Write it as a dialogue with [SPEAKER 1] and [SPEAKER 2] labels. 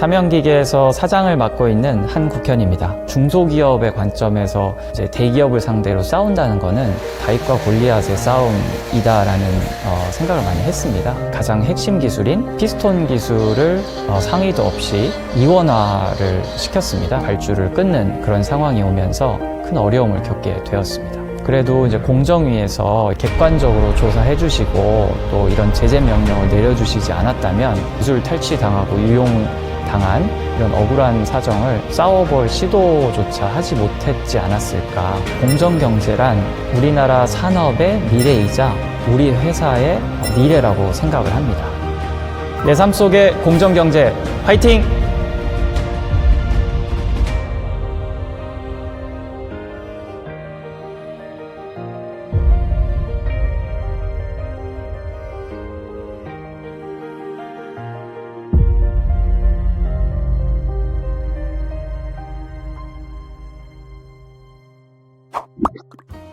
[SPEAKER 1] 삼형기계에서 사장을 맡고 있는 한 국현입니다. 중소기업의 관점에서 이제 대기업을 상대로 싸운다는 것은 다윗과 골리앗의 싸움이다라는 어, 생각을 많이 했습니다. 가장 핵심 기술인 피스톤 기술을 어, 상의도 없이 이원화를 시켰습니다. 발주를 끊는 그런 상황이 오면서 큰 어려움을 겪게 되었습니다. 그래도 이제 공정위에서 객관적으로 조사해 주시고 또 이런 제재 명령을 내려주시지 않았다면 기술 탈취 당하고 유용 당한 이런 억울한 사정을 싸워볼 시도조차 하지 못했지 않았을까. 공정경제란 우리나라 산업의 미래이자 우리 회사의 미래라고 생각을 합니다. 내 삶 속의 공정경제 화이팅! バカ。